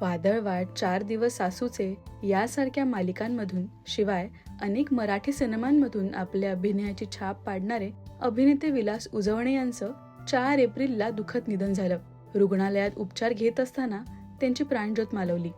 वादळवाट चार दिवस सासूचे यासारख्या मालिकांमधून शिवाय अनेक मराठी सिनेमांमधून आपल्या अभिनयाची छाप पाडणारे अभिनेते विलास उजवणे यांचं चार एप्रिलला दुःखद निधन झालं. रुग्णालयात उपचार घेत असताना त्यांची प्राणज्योत मालवली.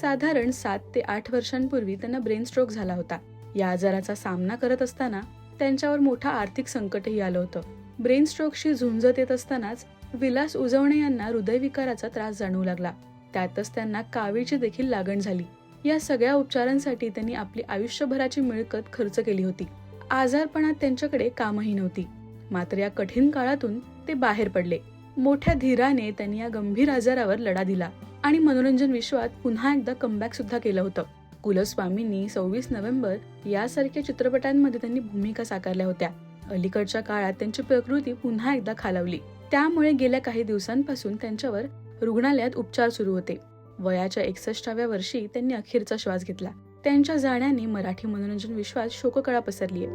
साधारण सात ते आठ वर्षांपूर्वी त्यांना ब्रेन स्ट्रोक झाला होता. या आजाराचा सामना करत असताना त्यांच्यावर मोठा आर्थिक संकटही आलं होतं. ब्रेन स्ट्रोकशी झुंजत येत असतानाच विलास उजवणे यांना हृदयविकाराचा त्रास जाणवू लागला. त्यातच त्यांना कावीची देखील लागण झाली. या सगळ्या उपचारांसाठी त्यांनी आपली आयुष्यभराची मिळकत खर्च केली होती. आजारपणात त्यांच्याकडे कामही नव्हती. मात्र या कठीण काळातून ते बाहेर पडले. मोठ्या धीराने त्यांनी या गंभीर आजारावर लढा दिला आणि मनोरंजन विश्वात पुन्हा एकदा कमबॅक सुद्धा केलं होतं. कुलस्वामींनी सव्वीस नोव्हेंबर यासारख्या चित्रपटांमध्ये त्यांनी भूमिका साकारल्या होत्या. अलीकडच्या काळात त्यांची प्रकृती पुन्हा एकदा खालावली. त्यामुळे गेल्या काही दिवसांपासून त्यांच्यावर रुग्णालयात उपचार सुरू होते. वयाच्या एकसष्टाव्या वर्षी त्यांनी अखेरचा श्वास घेतला. त्यांच्या जाण्याने मराठी मनोरंजन विश्वात शोककळा पसरलीय.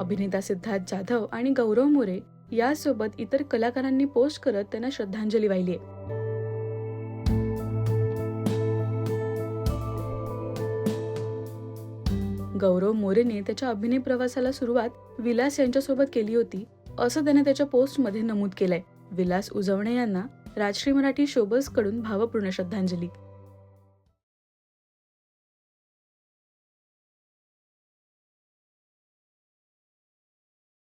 अभिनेता सिद्धार्थ जाधव आणि गौरव मोरे यासोबत इतर कलाकारांनी पोस्ट करत त्यांना श्रद्धांजली वाहिली गौरव मोरेने त्याच्या अभिनय प्रवासाला सुरुवात विलास यांच्यासोबत केली होती. असं त्याने त्याच्या पोस्टमध्ये नमूद केलंय. विलास उजवणे यांना राजश्री मराठी शोबर्सकडून भावपूर्ण श्रद्धांजली.